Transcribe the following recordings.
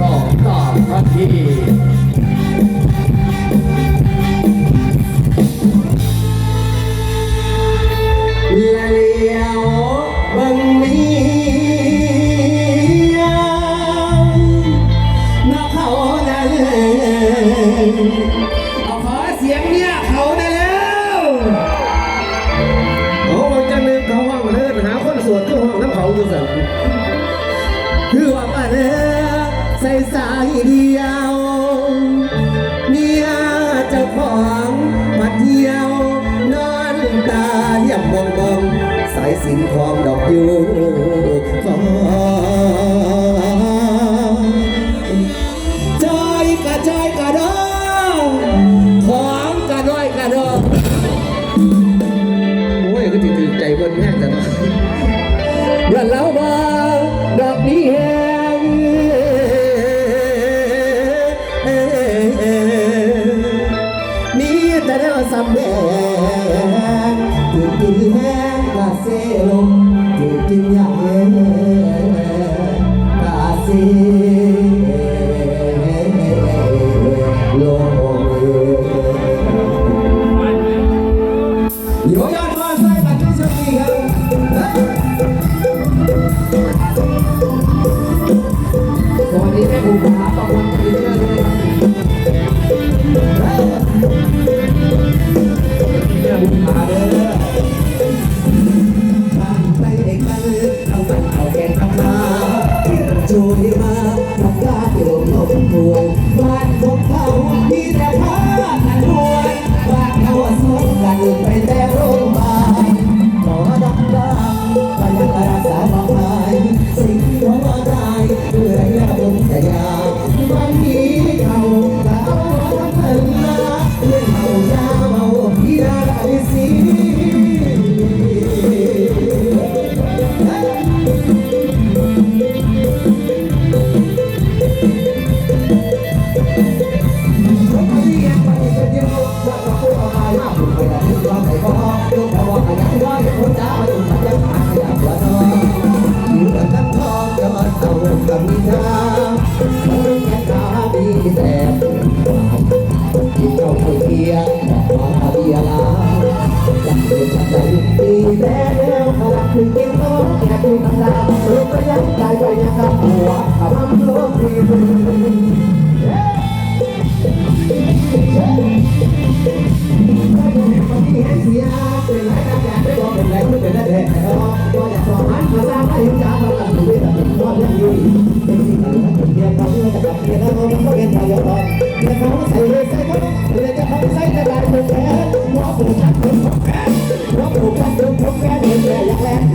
ก็ตอบทันทีเลี้ยวบังมีนักเขานั่นเอาขอเสียงเนี่ยเขาได้แล้วโอ้จังเลยเขาห้องมาเดินหาคนสวดคือห้องน้ำเขาอยู่สั่นคือว่าป้าเนื้อ ใส่สายเดียวเมียเจ้าของมาเที่ยวนอนตาเยี่ยมมองมองสายสินทองดอกยู ส่กันที่สุดที่ครับสวัสดีแม่บุ๋มครับขอบคุณที่เชื่อเลย ไจับเป็นตะอยู่กับตัวหัวจับเป็นตะอยู่กับตัวหัวหัวแถวสิตัวตะอยู่นะไม่พ่อจะจับจากมันเห็นแล้วว่าสมุนพ่อจะเอาใจแต่ยินแต่ใจยานเอาแต่ให้กินแสดงทำเ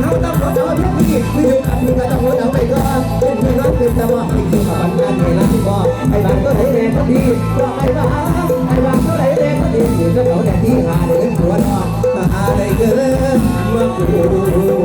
เขาต้องขอจอทุกทีคืออยู่กับที่ก็ะจกหัดหนังไปก็เป็นเพื่อนกเป็นตะวันที่ที่ขับงานไปแล้วที่ก็ไอ้บางก็ไหลแรงก็ดีว่าไอ้บางไอ้บางก็ไหลแรงก็ดีอยู่ก็เขาแต่ที่หาเดินสวนอนตาได้เกินเมื่อกู